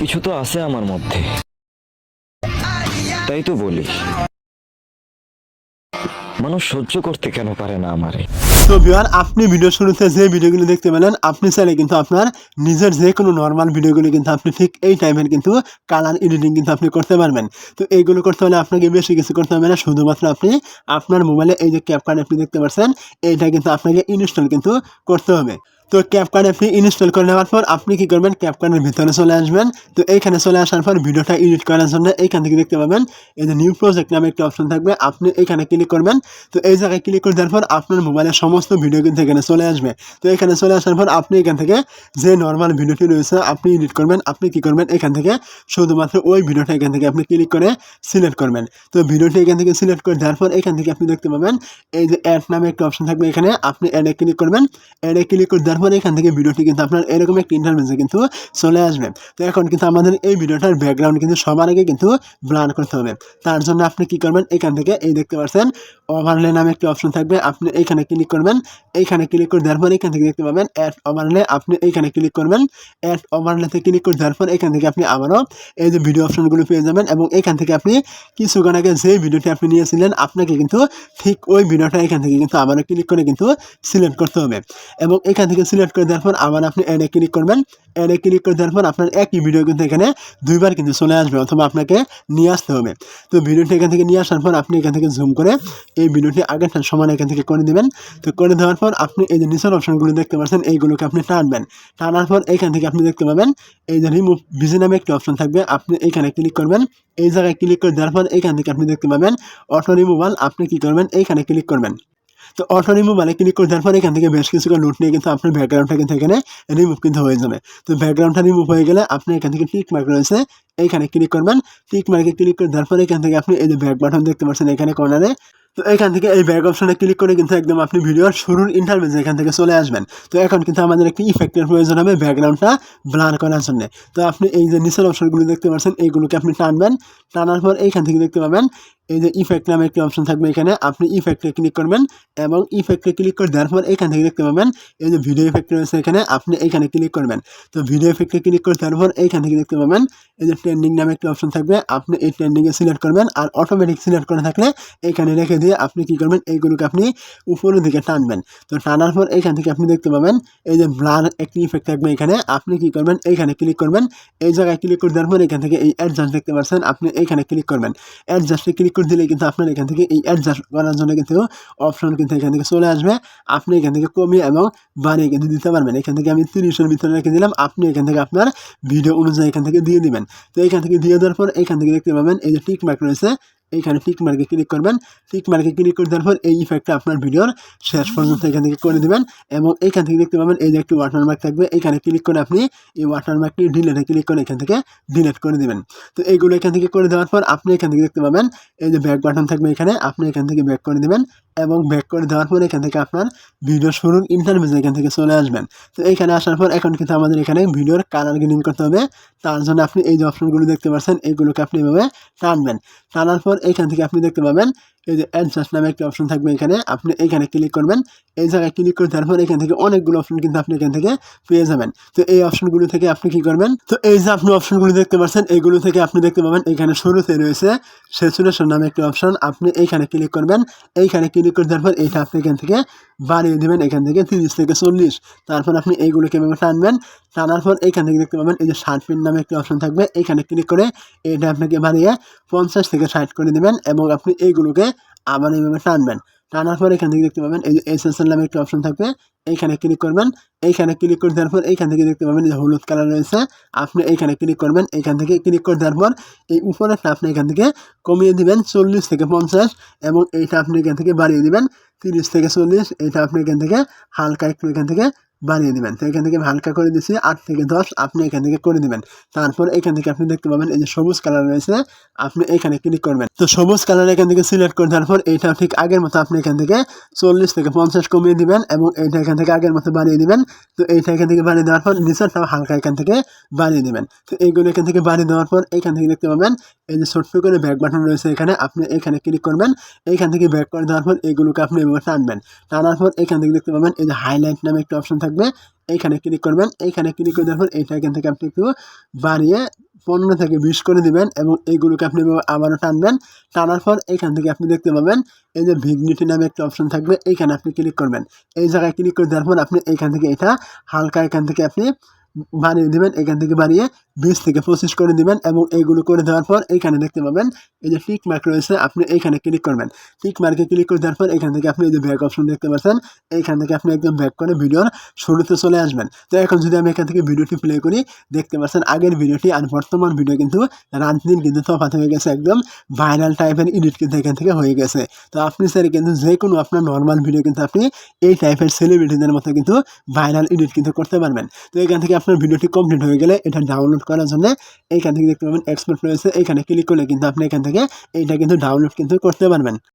কিছু তো আছে আমার মধ্যে। তাই তো বলি। মানুষ সহ্য করতে কেন পারে না আমারে? তো বিহার আপনি ভিডিও শুরুতে যে ভিডিওগুলো দেখতে পেলেন, আপনি চাইলে কিন্তু আপনার নিজের যে কোনো নর্মাল ভিডিওগুলো কিন্তু আপনি ঠিক এই টাইমের কিন্তু কালার এডিটিং কিন্তু আপনি করতে পারবেন। তো এইগুলো করতে হলে আপনাকে বেশি কিছু করতে হবে না, শুধুমাত্র আপনি আপনার মোবাইলে এই যে ক্যাপকার্ড আপনি দেখতে পাচ্ছেন, এইটা কিন্তু আপনাকে ইনস্টল কিন্তু করতে হবে। তো ক্যাপকার্ড আপনি ইনস্টল করে নেওয়ার পর আপনি কি করবেন? ক্যাপকার্ডের ভিতরে চলে আসবেন। তো এইখানে চলে আসার পর ভিডিওটা এডিট করার জন্য এইখান থেকে দেখতে পাবেন। এই যে নিউ প্রজেক্ট নামে একটা অপশন থাকবে। আপনি এখানে ক্লিক করবেন। তো এই জায়গায় ক্লিক করে দেওয়ার পর আপনার মোবাইলের সমস্ত ভিডিও কিন্তু এখানে চলে আসবে। তো এখানে চলে আসার পর আপনি এখান থেকে যে নর্মাল ভিডিওটি রয়েছে, আপনি এডিট করবেন। আপনি কি করবেন? এখান থেকে শুধুমাত্র ওই ভিডিওটা এখান থেকে আপনি ক্লিক করে সিলেক্ট করবেন। তো ভিডিওটি এখান থেকে সিলেক্ট করে দেওয়ার পর এখান থেকে আপনি দেখতে পাবেন। এই যে অ্যাড নামে একটা অপশন থাকবে এখানে। আপনি অ্যাডে ক্লিক করবেন। অ্যাডে ক্লিক করে দেওয়ার পর এখান থেকে ভিডিওটি কিন্তু আপনার এরকম একটি ইন্টারভেন্সে কিন্তু চলে আসবে। তো এখন কিন্তু আমাদের এই ভিডিওটার ব্যাকগ্রাউন্ড কিন্তু সবার আগে কিন্তু ব্লান করতে হবে। তার জন্য আপনি কি করবেন? এখান থেকে এই দেখতে পাচ্ছেন ওভারলে নামে একটি অপশন থাকবে। আপনি এইখানে ক্লিক করবেন। এইখানে ক্লিক করে দেওয়ার পর এখান থেকে দেখতে পাবেন অ্যাড ওভারলে আপনি এইখানে ক্লিক করবেন। অ্যাড ওভারলেতে ক্লিক করে দেওয়ার পর এখান থেকে আপনি আবারও এই যে ভিডিও অপশনগুলো পেয়ে যাবেন এবং এখান থেকে আপনি কিছুক্ষণ আগে যে ভিডিওটি আপনি নিয়েছিলেন, আপনাকে কিন্তু ঠিক ওই ভিডিওটা এখান থেকে কিন্তু আবারও ক্লিক করে কিন্তু সিলেক্ট করতে হবে। এবং এখান থেকে সিলেক্ট করে দেওয়ার পর আবার আপনি অ্যাডে ক্লিক করবেন। অ্যাডে ক্লিক করে দেওয়ার পর আপনার একই ভিডিও কিন্তু এখানে দুইবার কিন্তু চলে আসবে অথবা আপনাকে নিয়ে আসতে হবে। তো ভিডিওটি এখান থেকে নিয়ে আসার পর আপনি এখান থেকে জুম করে এই ভিডিওটি আগের সমান এখান থেকে করে দিবেন। তো করে দেওয়ার পর আপনি এই যে নিচের অপশনগুলো দেখতে পাচ্ছেন, এইগুলোকে আপনি টানবেন। টানার পর এখান থেকে আপনি দেখতে পাবেন, এই যে রিমুভ বিজি নামে একটি অপশন থাকবে, আপনি এখানে ক্লিক করবেন। এই জায়গায় ক্লিক করে দেওয়ার পর এখান থেকে আপনি দেখতে পাবেন অটো রিমুভাল আপনি কি করবেন এইখানে ক্লিক করবেন। তো অটো রিমুভালে ক্লিক করে দেওয়ার পর এখান থেকে বেশ কিছু নোট নিয়ে কিন্তু আপনার ব্যাকগ্রাউন্ডটা কিন্তু এখানে রিমুভ কিন্তু হয়ে যাবে। তো ব্যাকগ্রাউন্ডটা রিমুভ হয়ে গেলে আপনি এখান থেকে টিক মার্ক রয়েছে, এইখানে ক্লিক করবেন। টিক মার্কে ক্লিক করে দেওয়ার পর এখান থেকে আপনি এই যে ব্যাক বাটন দেখতে পাচ্ছেন এখানে কর্নারে তো এখান থেকে এই ব্যাক অপশনে ক্লিক করে কিন্তু একদম আপনি ভিডিওর শুরুর ইন্টারভেজ এখান থেকে চলে আসবেন। তো এখন কিন্তু আমাদের একটি ইফেক্টের প্রয়োজন হবে ব্যাকগ্রাউন্ডটা ব্লার করার জন্য। তো আপনি এই যে নিচের অপশনগুলো দেখতে পাচ্ছেন এইগুলোকে আপনি টানবেন। টানার পর এইখান থেকে দেখতে পাবেন এই যে ইফেক্ট নামে একটি অপশন থাকবে এখানে। আপনি ইফেক্টে ক্লিক করবেন এবং ইফেক্টে ক্লিক করে দেওয়ার পর এখান থেকে দেখতে পাবেন এই যে ভিডিও ইফেক্ট রয়েছে এখানে, আপনি এইখানে ক্লিক করবেন। তো ভিডিও ইফেক্টে ক্লিক করে দেওয়ার পর এইখান থেকে দেখতে পাবেন এই যে ট্রেন্ডিং নামে একটি অপশন থাকবে। আপনি এই ট্রেন্ডিংয়ে সিলেক্ট করবেন আর অটোমেটিক সিলেক্ট করে থাকলে এখানে রেখে দিয়ে আপনি কী করবেন এইগুলোকে আপনি উপরের দিকে টানবেন। তো টানার পর এইখান থেকে আপনি দেখতে পাবেন এই যে ব্লার একটি ইফেক্ট থাকবে এখানে। আপনি কি করবেন এইখানে ক্লিক করবেন। এই জায়গায় ক্লিক করে দেওয়ার পর এখান থেকে এই অ্যাডজাস্ট দেখতে পাচ্ছেন, আপনি এইখানে ক্লিক করবেন। অ্যাডজাস্টে ক্লিক করে দিলে কিন্তু আপনার এখান থেকে এই অ্যাডজাস্ট করার জন্য কিন্তু অপশন কিন্তু এখান থেকে চলে আসবে। আপনি এখান থেকে কমিয়ে এবং বাড়িয়ে কিন্তু দিতে পারবেন। এখান থেকে আমি তিরিশের ভিতরে রেখে দিলাম। আপনি এখান থেকে আপনার ভিডিও অনুযায়ী এখান থেকে দিয়ে দিবেন। তো এখান থেকে দিয়ে দেওয়ার পর এখান থেকে দেখতে পাবেন এই যে টিকমার্ক রয়েছে। এইখানে টিক মার্কে ক্লিক করবেন। টিক মার্কে ক্লিক করে দেওয়ার পর এই ইফেক্টটা আপনার ভিডিওর শেষ পর্যন্ত এখান থেকে করে দিবেন এবং এইখান থেকে দেখতে পাবেন এই যে একটি ওয়াটারমার্ক থাকবে। এখানে ক্লিক করে আপনি এই ওয়াটারমার্কটি ডিলেটে ক্লিক করে এখান থেকে ডিলেট করে দিবেন। তো এইগুলো এখান থেকে করে দেওয়ার পর আপনি এখান থেকে দেখতে পাবেন এই যে ব্যাক বাটন থাকবে এখানে, আপনি এখান থেকে ব্যাক করে দিবেন এবং ব্যাক করে দেওয়ার পর এখান থেকে আপনার ভিডিও শুরুর ইন্টারভিউ এখান থেকে চলে আসবেন তো এখানে আসার পর এখন কিন্তু আমাদের এখানে ভিডিওর কালার গ্রেডিং করতে হবে। তার জন্য আপনি এই যে অপশনগুলো দেখতে পাচ্ছেন এইগুলোকে আপনি এভাবে টানবেন। টানার পর এখান থেকে আপনি দেখতে পাবেন এই যে অ্যাডজাস্ট নামে একটা অপশন থাকবে এখানে, আপনি এইখানে ক্লিক করবেন। এই জায়গায় ক্লিক করে দেওয়ার পর এখান থেকে অনেকগুলো অপশন কিন্তু আপনি এখান থেকে পেয়ে যাবেন। তো এই অপশনগুলো থেকে আপনি কি করবেন? তো এই যে আপনি অপশনগুলো দেখতে পাচ্ছেন এইগুলো থেকে আপনি দেখতে পাবেন, এখানে শুরুতে রয়েছে সেচুরেশন নামে একটি অপশন আপনি এইখানে ক্লিক করবেন, এইখানে ক্লিক করে দেওয়ার পর এইটা আপনি এখান থেকে বাড়িয়ে দেবেন, এখান থেকে তিরিশ থেকে চল্লিশ। তারপর আপনি এইগুলোকে এভাবে টানবেন? টানার পর এইখান থেকে দেখতে পাবেন, এই যে ষাট পিন নামে একটি অপশন থাকবে। এইখানে ক্লিক করে এটা আপনাকে বাড়িয়ে পঞ্চাশ থেকে ষাট করে দেবেন এবং আপনি এইগুলোকে আবার এইভাবে টানবেন টানার পর এখান থেকে দেখতে পাবেন, এই যে এস এস নামে একটি অপশন থাকবে, এইখানে ক্লিক করবেন, এইখানে ক্লিক করে দেওয়ার পর এইখান থেকে দেখতে পাবেন যে হলুদ কালার রয়েছে, আপনি এইখানে ক্লিক করবেন, এইখান থেকে ক্লিক করে দেওয়ার পর এই উপরেরটা আপনি এখান থেকে কমিয়ে দিবেন চল্লিশ থেকে পঞ্চাশ এবং এইটা আপনি এখান থেকে বাড়িয়ে দিবেন তিরিশ থেকে চল্লিশ এটা আপনি এখান থেকে হালকা একটু এখান থেকে বাড়িয়ে দিবেন তো এখান থেকে হালকা করে দিচ্ছি আট থেকে দশ আপনি এখান থেকে করে দিবেন তারপর এখান থেকে আপনি দেখতে পাবেন এই যে সবুজ কালার রয়েছে আপনি এখানে ক্লিক করবেন তো সবুজ কালার এখান থেকে সিলেক্ট করে দেওয়ার পর এইটা ঠিক আগের মতো আপনি এখান থেকে চল্লিশ থেকে পঞ্চাশ কমিয়ে দিবেন এবং এইটা এখান থেকে আগের মতো বাড়িয়ে দিবেন তো এইটা এখান থেকে বাড়িয়ে দেওয়ার পর নিচেরটাও হালকা এখান থেকে বাড়িয়ে দিবেন তো এইগুলো এখান থেকে বাড়িয়ে দেওয়ার পর এখান থেকে দেখতে পাবেন এই যে ছোট্ট করে ব্যাক বাটন রয়েছে এখানে আপনি এখানে ক্লিক করবেন এইখান থেকে ব্যাক করে দেওয়ার পর এগুলোকে আপনি এভাবে টানবেন টানার পর এখান থেকে দেখতে পাবেন এই যে হাইলাইট নামে একটা অপশন থাকবে। এইখানে ক্লিক করবেন। এইখানে ক্লিক করে দেওয়ার পর এইটা এখান থেকে আপনি একটু বাড়িয়ে পনেরো থেকে বিশ করে দিবেন এবং এইগুলোকে আপনি আবারও টানবেন। টানার পর এইখান থেকে আপনি দেখতে পাবেন এই যে ভিগনিটি নামে একটা অপশন থাকবে। এইখানে আপনি ক্লিক করবেন। এই জায়গায় ক্লিক করে দেওয়ার পর আপনি এইখান থেকে এটা হালকা এখান থেকে আপনি বাড়িয়ে দেবেন, এখান থেকে বাড়িয়ে বিশ থেকে পঁচিশ করে দিবেন এবং এইগুলো করে দেওয়ার পর এইখানে দেখতে পাবেন, এই যে টিক মার্ক রয়েছে, আপনি এইখানে ক্লিক করবেন। টিক মার্কে ক্লিক করে দেওয়ার পর এখান থেকে আপনি এই যে ব্যাক অপশন দেখতে পাচ্ছেন এইখান থেকে আপনি একদম ব্যাক করে ভিডিওর শুরুতে চলে আসবেন। তো এখন যদি আমি এখান থেকে ভিডিওটি প্লে করি, দেখতে পাচ্ছেন আগের ভিডিওটি আর বর্তমান ভিডিও কিন্তু রাত কিন্তু তফাৎ হয়ে গেছে, একদম ভাইরাল টাইপের এডিট কিন্তু এখান থেকে হয়ে গেছে। তো আপনি স্যার কিন্তু যে কোনো আপনার নর্মাল ভিডিও কিন্তু আপনি এই টাইপের সেলিব্রিটিদের মতো কিন্তু ভাইরাল এডিট কিন্তু করতে পারবেন। তো এখান থেকে আপনার ভিডিওটি কমপ্লিট হয়ে গেলে এটা ডাউনলোড করার জন্য এইখান থেকে দেখতে পাবেন এক্সপোর্ট রয়েছে। এইখানে ক্লিক করলে কিন্তু আপনি এখান থেকে এইটা কিন্তু ডাউনলোড কিন্তু করতে পারবেন।